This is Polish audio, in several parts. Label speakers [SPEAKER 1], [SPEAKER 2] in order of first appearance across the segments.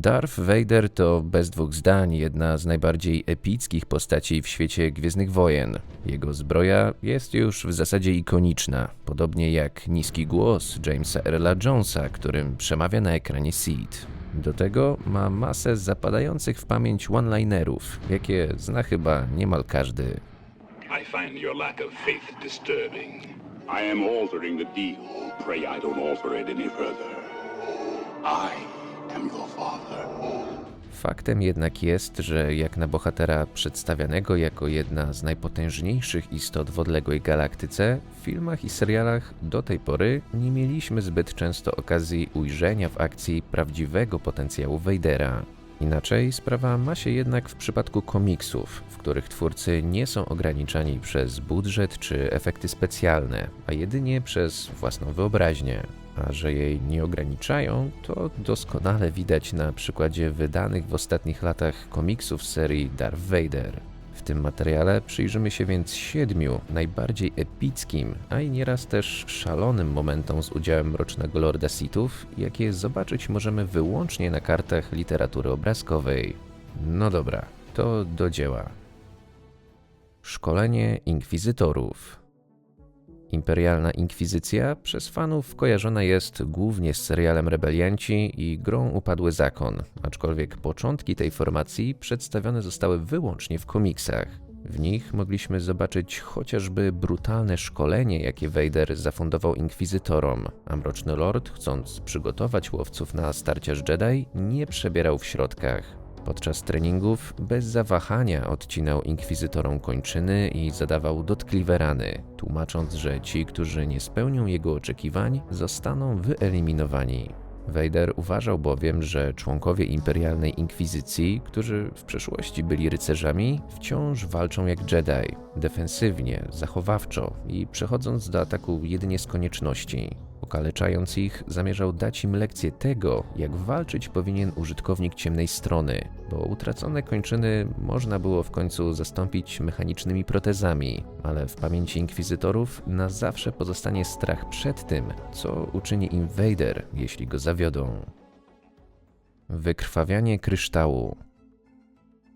[SPEAKER 1] Darth Vader to bez dwóch zdań jedna z najbardziej epickich postaci w świecie Gwiezdnych Wojen. Jego zbroja jest już w zasadzie ikoniczna, podobnie jak niski głos Jamesa Earla Jonesa, którym przemawia na ekranie Seed. Do tego ma masę zapadających w pamięć one-linerów, jakie zna chyba niemal każdy.
[SPEAKER 2] I find your lack of faith disturbing. I am altering the deal. Pray I don't alter it any further. I.
[SPEAKER 1] Faktem jednak jest, że jak na bohatera przedstawianego jako jedna z najpotężniejszych istot w odległej galaktyce, w filmach i serialach do tej pory nie mieliśmy zbyt często okazji ujrzenia w akcji prawdziwego potencjału Vadera. Inaczej sprawa ma się jednak w przypadku komiksów, w których twórcy nie są ograniczani przez budżet czy efekty specjalne, a jedynie przez własną wyobraźnię. A że jej nie ograniczają, to doskonale widać na przykładzie wydanych w ostatnich latach komiksów serii Darth Vader. W tym materiale przyjrzymy się więc siedmiu najbardziej epickim, a i nieraz też szalonym momentom z udziałem Mrocznego Lorda Sithów, jakie zobaczyć możemy wyłącznie na kartach literatury obrazkowej. No dobra, to do dzieła. Szkolenie inkwizytorów. Imperialna Inkwizycja przez fanów kojarzona jest głównie z serialem Rebelianci i grą Upadły Zakon, aczkolwiek początki tej formacji przedstawione zostały wyłącznie w komiksach. W nich mogliśmy zobaczyć chociażby brutalne szkolenie, jakie Vader zafundował inkwizytorom, a Mroczny Lord, chcąc przygotować łowców na starcia z Jedi, nie przebierał w środkach. Podczas treningów bez zawahania odcinał inkwizytorom kończyny i zadawał dotkliwe rany, tłumacząc, że ci, którzy nie spełnią jego oczekiwań, zostaną wyeliminowani. Vader uważał bowiem, że członkowie imperialnej inkwizycji, którzy w przeszłości byli rycerzami, wciąż walczą jak Jedi, defensywnie, zachowawczo i przechodząc do ataku jedynie z konieczności. Okaleczając ich, zamierzał dać im lekcję tego, jak walczyć powinien użytkownik ciemnej strony, bo utracone kończyny można było w końcu zastąpić mechanicznymi protezami, ale w pamięci inkwizytorów na zawsze pozostanie strach przed tym, co uczyni im Vader, jeśli go zawiodą. Wykrwawianie kryształu.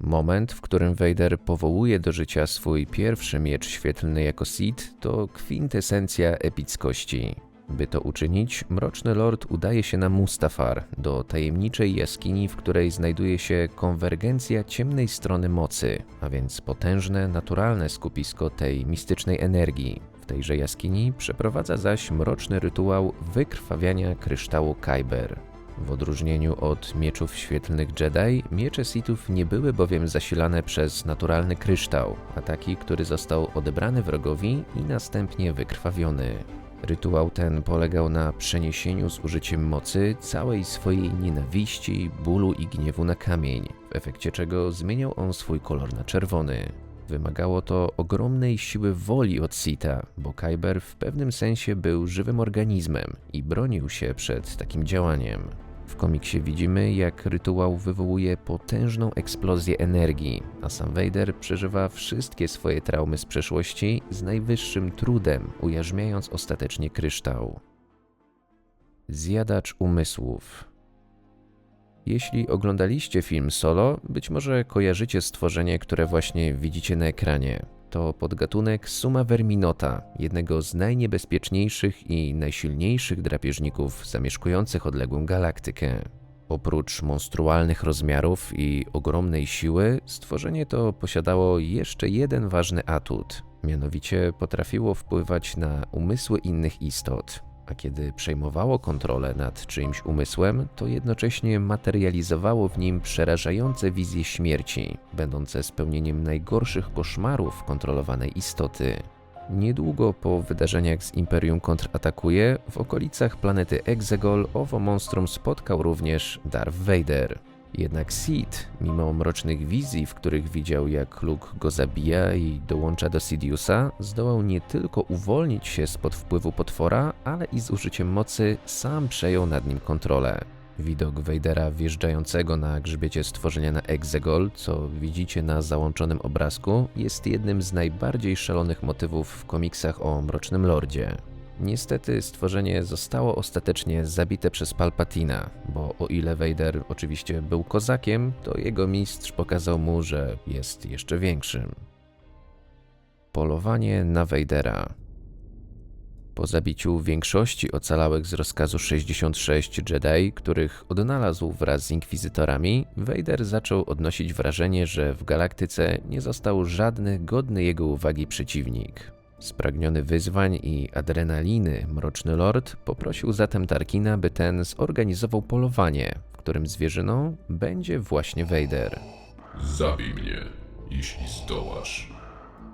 [SPEAKER 1] Moment, w którym Vader powołuje do życia swój pierwszy miecz świetlny jako Sith, to kwintesencja epickości. By to uczynić, Mroczny Lord udaje się na Mustafar, do tajemniczej jaskini, w której znajduje się konwergencja ciemnej strony mocy, a więc potężne, naturalne skupisko tej mistycznej energii. W tejże jaskini przeprowadza zaś mroczny rytuał wykrwawiania kryształu Kyber. W odróżnieniu od mieczów świetlnych Jedi, miecze Sithów nie były bowiem zasilane przez naturalny kryształ, a taki, który został odebrany wrogowi i następnie wykrwawiony. Rytuał ten polegał na przeniesieniu z użyciem mocy całej swojej nienawiści, bólu i gniewu na kamień, w efekcie czego zmieniał on swój kolor na czerwony. Wymagało to ogromnej siły woli od Sita, bo Kyber w pewnym sensie był żywym organizmem i bronił się przed takim działaniem. W komiksie widzimy, jak rytuał wywołuje potężną eksplozję energii, a sam Vader przeżywa wszystkie swoje traumy z przeszłości z najwyższym trudem, ujarzmiając ostatecznie kryształ. Zjadacz umysłów. Jeśli oglądaliście film Solo, być może kojarzycie stworzenie, które właśnie widzicie na ekranie. To podgatunek Suma verminota, jednego z najniebezpieczniejszych i najsilniejszych drapieżników zamieszkujących odległą galaktykę. Oprócz monstrualnych rozmiarów i ogromnej siły, stworzenie to posiadało jeszcze jeden ważny atut. Mianowicie potrafiło wpływać na umysły innych istot a kiedy przejmowało kontrolę nad czyimś umysłem, to jednocześnie materializowało w nim przerażające wizje śmierci, będące spełnieniem najgorszych koszmarów kontrolowanej istoty. Niedługo po wydarzeniach z Imperium kontratakuje, w okolicach planety Exegol owo monstrum spotkał również Darth Vader. Jednak Sid, mimo mrocznych wizji, w których widział jak Luke go zabija i dołącza do Sidiousa, zdołał nie tylko uwolnić się spod wpływu potwora, ale i z użyciem mocy sam przejął nad nim kontrolę. Widok Vadera wjeżdżającego na grzbiecie stworzenia na Exegol, co widzicie na załączonym obrazku, jest jednym z najbardziej szalonych motywów w komiksach o Mrocznym Lordzie. Niestety stworzenie zostało ostatecznie zabite przez Palpatina, bo o ile Vader oczywiście był kozakiem, to jego mistrz pokazał mu, że jest jeszcze większym. Polowanie na Vadera. Po zabiciu większości ocalałych z rozkazu 66 Jedi, których odnalazł wraz z inkwizytorami, Vader zaczął odnosić wrażenie, że w galaktyce nie został żadny godny jego uwagi przeciwnik. Spragniony wyzwań i adrenaliny, Mroczny Lord poprosił zatem Tarkina, by ten zorganizował polowanie, w którym zwierzyną będzie właśnie Vader.
[SPEAKER 3] Zabij mnie, jeśli zdołasz.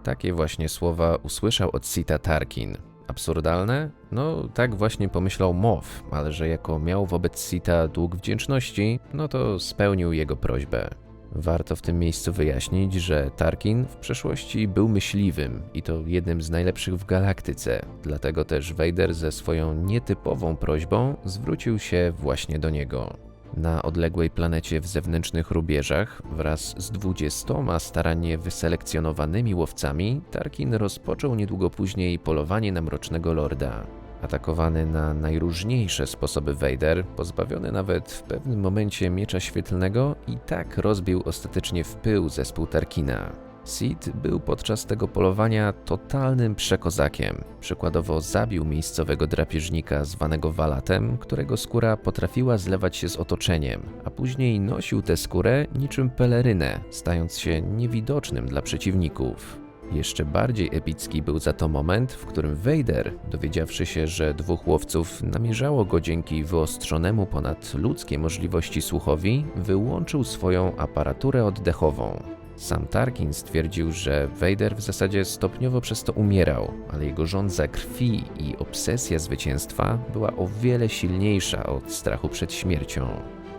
[SPEAKER 1] Takie właśnie słowa usłyszał od Sita Tarkin. Absurdalne? No, tak właśnie pomyślał Moff, ale że jako miał wobec Sita dług wdzięczności, no to spełnił jego prośbę. Warto w tym miejscu wyjaśnić, że Tarkin w przeszłości był myśliwym i to jednym z najlepszych w galaktyce, dlatego też Vader ze swoją nietypową prośbą zwrócił się właśnie do niego. Na odległej planecie w zewnętrznych rubieżach, wraz z dwudziestoma starannie wyselekcjonowanymi łowcami, Tarkin rozpoczął niedługo później polowanie na Mrocznego Lorda. Atakowany na najróżniejsze sposoby Vader, pozbawiony nawet w pewnym momencie miecza świetlnego, i tak rozbił ostatecznie w pył zespół Tarkina. Sid był podczas tego polowania totalnym przekozakiem. Przykładowo zabił miejscowego drapieżnika zwanego Walatem, którego skóra potrafiła zlewać się z otoczeniem, a później nosił tę skórę niczym pelerynę, stając się niewidocznym dla przeciwników. Jeszcze bardziej epicki był za to moment, w którym Vader, dowiedziawszy się, że dwóch łowców namierzało go dzięki wyostrzonemu ponad ludzkie możliwości słuchowi, wyłączył swoją aparaturę oddechową. Sam Tarkin stwierdził, że Vader w zasadzie stopniowo przez to umierał, ale jego żądza krwi i obsesja zwycięstwa była o wiele silniejsza od strachu przed śmiercią.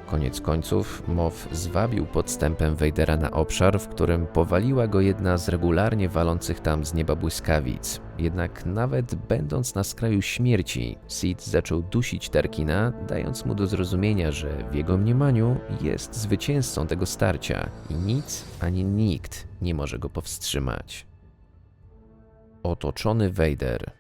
[SPEAKER 1] Koniec końców Moff zwabił podstępem Vadera na obszar, w którym powaliła go jedna z regularnie walących tam z nieba błyskawic. Jednak nawet będąc na skraju śmierci, Sid zaczął dusić Tarkina, dając mu do zrozumienia, że w jego mniemaniu jest zwycięzcą tego starcia i nic ani nikt nie może go powstrzymać. Otoczony Vader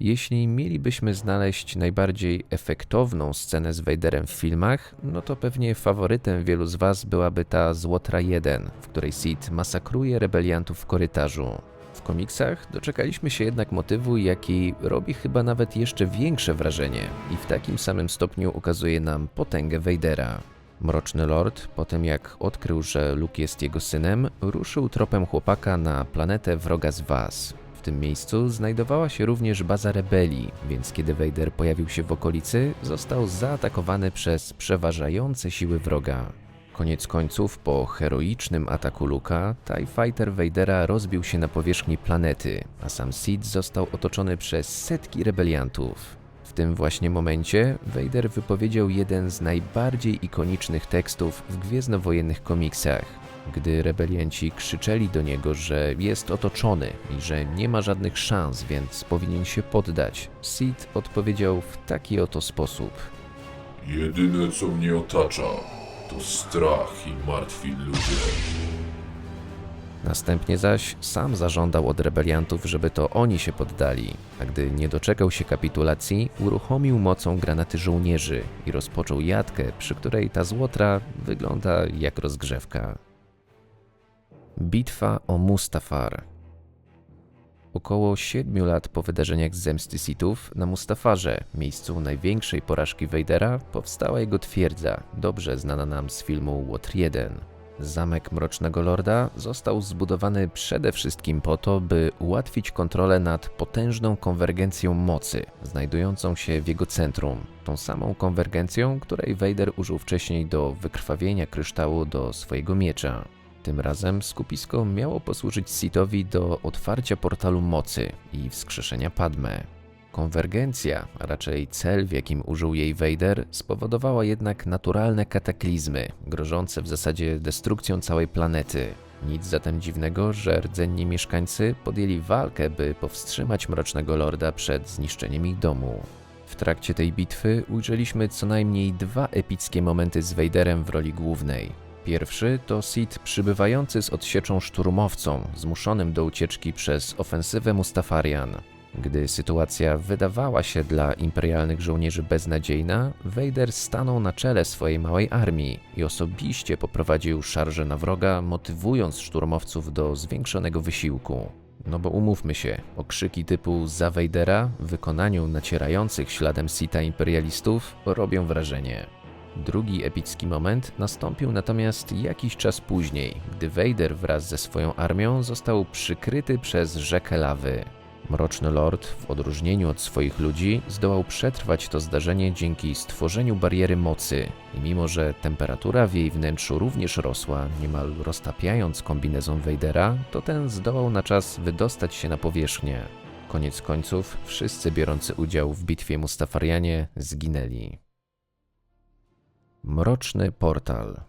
[SPEAKER 1] jeśli mielibyśmy znaleźć najbardziej efektowną scenę z Vaderem w filmach, no to pewnie faworytem wielu z Was byłaby ta z Łotra 1, w której Sid masakruje rebeliantów w korytarzu. W komiksach doczekaliśmy się jednak motywu, jaki robi chyba nawet jeszcze większe wrażenie i w takim samym stopniu ukazuje nam potęgę Vadera. Mroczny Lord, po tym jak odkrył, że Luke jest jego synem, ruszył tropem chłopaka na planetę wroga z Was, tym miejscu znajdowała się również baza rebelii, więc kiedy Vader pojawił się w okolicy, został zaatakowany przez przeważające siły wroga. Koniec końców, po heroicznym ataku Luka, TIE Fighter Vadera rozbił się na powierzchni planety, a sam Sid został otoczony przez setki rebeliantów. Tym właśnie momencie Vader wypowiedział jeden z najbardziej ikonicznych tekstów w gwiezdnowojennych komiksach, gdy rebelianci krzyczeli do niego, że jest otoczony i że nie ma żadnych szans, więc powinien się poddać, Sid odpowiedział w taki oto sposób.
[SPEAKER 3] Jedyne co mnie otacza, to strach i martwi ludzie.
[SPEAKER 1] Następnie zaś sam zażądał od rebeliantów, żeby to oni się poddali, a gdy nie doczekał się kapitulacji, uruchomił mocą granaty żołnierzy i rozpoczął jatkę, przy której ta złotra wygląda jak rozgrzewka. Bitwa o Mustafar. Około siedmiu lat po wydarzeniach z zemsty Sithów na Mustafarze, miejscu największej porażki Vadera, powstała jego twierdza, dobrze znana nam z filmu Łotr 1. Zamek Mrocznego Lorda został zbudowany przede wszystkim po to, by ułatwić kontrolę nad potężną konwergencją mocy, znajdującą się w jego centrum. Tą samą konwergencją, której Vader użył wcześniej do wykrwawienia kryształu do swojego miecza. Tym razem skupisko miało posłużyć Sithowi do otwarcia portalu mocy i wskrzeszenia Padme. Konwergencja, a raczej cel, w jakim użył jej Vader, spowodowała jednak naturalne kataklizmy, grożące w zasadzie destrukcją całej planety. Nic zatem dziwnego, że rdzenni mieszkańcy podjęli walkę, by powstrzymać Mrocznego Lorda przed zniszczeniem ich domu. W trakcie tej bitwy ujrzeliśmy co najmniej dwa epickie momenty z Vaderem w roli głównej. Pierwszy to Sid przybywający z odsieczą szturmowcą, zmuszonym do ucieczki przez ofensywę Mustafarian. Gdy sytuacja wydawała się dla imperialnych żołnierzy beznadziejna, Vader stanął na czele swojej małej armii i osobiście poprowadził szarże na wroga, motywując szturmowców do zwiększonego wysiłku. No bo umówmy się, okrzyki typu za Vadera w wykonaniu nacierających śladem Sita imperialistów robią wrażenie. Drugi epicki moment nastąpił natomiast jakiś czas później, gdy Vader wraz ze swoją armią został przykryty przez rzekę lawy. Mroczny Lord, w odróżnieniu od swoich ludzi, zdołał przetrwać to zdarzenie dzięki stworzeniu bariery mocy i mimo, że temperatura w jej wnętrzu również rosła, niemal roztapiając kombinezon Vadera, to ten zdołał na czas wydostać się na powierzchnię. Koniec końców, wszyscy biorący udział w bitwie Mustafarianie zginęli. Mroczny Portal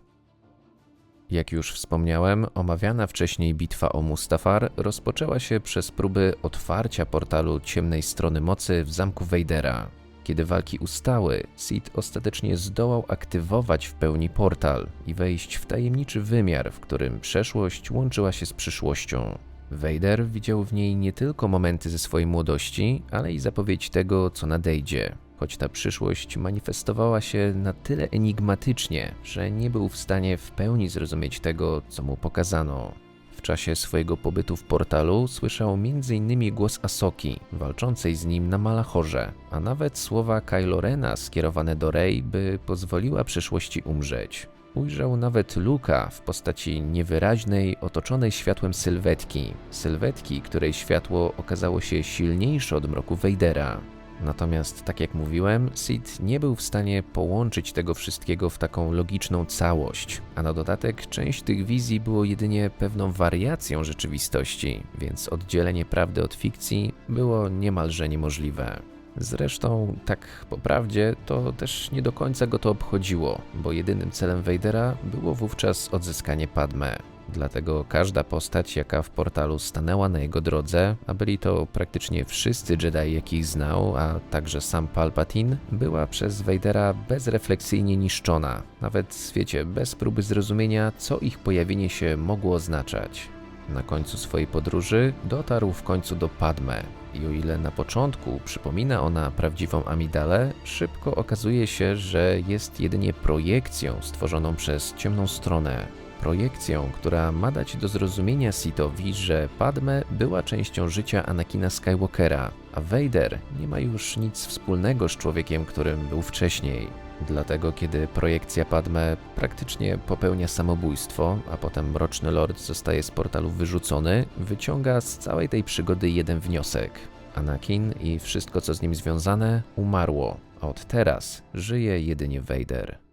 [SPEAKER 1] Jak już wspomniałem, omawiana wcześniej bitwa o Mustafar rozpoczęła się przez próby otwarcia portalu ciemnej strony mocy w zamku Vadera. Kiedy walki ustały, Sid ostatecznie zdołał aktywować w pełni portal i wejść w tajemniczy wymiar, w którym przeszłość łączyła się z przyszłością. Vader widział w niej nie tylko momenty ze swojej młodości, ale i zapowiedź tego, co nadejdzie. Choć ta przyszłość manifestowała się na tyle enigmatycznie, że nie był w stanie w pełni zrozumieć tego, co mu pokazano. W czasie swojego pobytu w portalu słyszał m.in. głos Asoki, walczącej z nim na Malachorze, a nawet słowa Kylo Rena skierowane do Rey, by pozwoliła przyszłości umrzeć. Ujrzał nawet Luka w postaci niewyraźnej, otoczonej światłem sylwetki. Sylwetki, której światło okazało się silniejsze od mroku Vadera. Natomiast, tak jak mówiłem, Sid nie był w stanie połączyć tego wszystkiego w taką logiczną całość, a na dodatek część tych wizji było jedynie pewną wariacją rzeczywistości, więc oddzielenie prawdy od fikcji było niemalże niemożliwe. Zresztą, tak po prawdzie, to też nie do końca go to obchodziło, bo jedynym celem Vadera było wówczas odzyskanie Padme. Dlatego każda postać, jaka w portalu stanęła na jego drodze, a byli to praktycznie wszyscy Jedi, jakich znał, a także sam Palpatine, była przez Vadera bezrefleksyjnie niszczona, nawet, wiecie, bez próby zrozumienia, co ich pojawienie się mogło oznaczać. Na końcu swojej podróży dotarł w końcu do Padme i o ile na początku przypomina ona prawdziwą Amidalę, szybko okazuje się, że jest jedynie projekcją stworzoną przez ciemną stronę. Projekcją, która ma dać do zrozumienia Sithowi, że Padme była częścią życia Anakina Skywalkera, a Vader nie ma już nic wspólnego z człowiekiem, którym był wcześniej. Dlatego, kiedy projekcja Padme praktycznie popełnia samobójstwo, a potem Mroczny Lord zostaje z portalu wyrzucony, wyciąga z całej tej przygody jeden wniosek. Anakin i wszystko, co z nim związane, umarło, od teraz żyje jedynie Vader.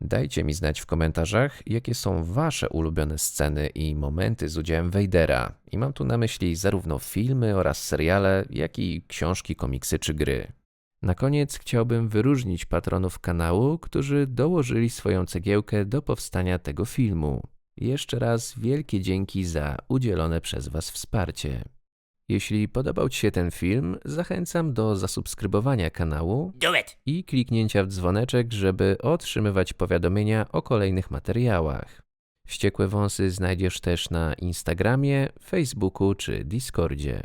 [SPEAKER 1] Dajcie mi znać w komentarzach, jakie są Wasze ulubione sceny i momenty z udziałem Vadera. I mam tu na myśli zarówno filmy oraz seriale, jak i książki, komiksy czy gry. Na koniec chciałbym wyróżnić patronów kanału, którzy dołożyli swoją cegiełkę do powstania tego filmu. Jeszcze raz wielkie dzięki za udzielone przez Was wsparcie. Jeśli podobał Ci się ten film, zachęcam do zasubskrybowania kanału i kliknięcia w dzwoneczek, żeby otrzymywać powiadomienia o kolejnych materiałach. Wściekłe wąsy znajdziesz też na Instagramie, Facebooku czy Discordzie.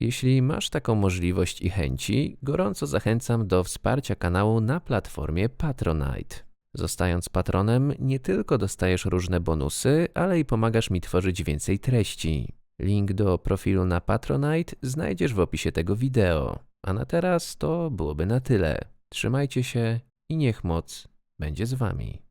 [SPEAKER 1] Jeśli masz taką możliwość i chęci, gorąco zachęcam do wsparcia kanału na platformie Patronite. Zostając patronem, nie tylko dostajesz różne bonusy, ale i pomagasz mi tworzyć więcej treści. Link do profilu na Patronite znajdziesz w opisie tego wideo. A na teraz to byłoby na tyle. Trzymajcie się i niech moc będzie z wami.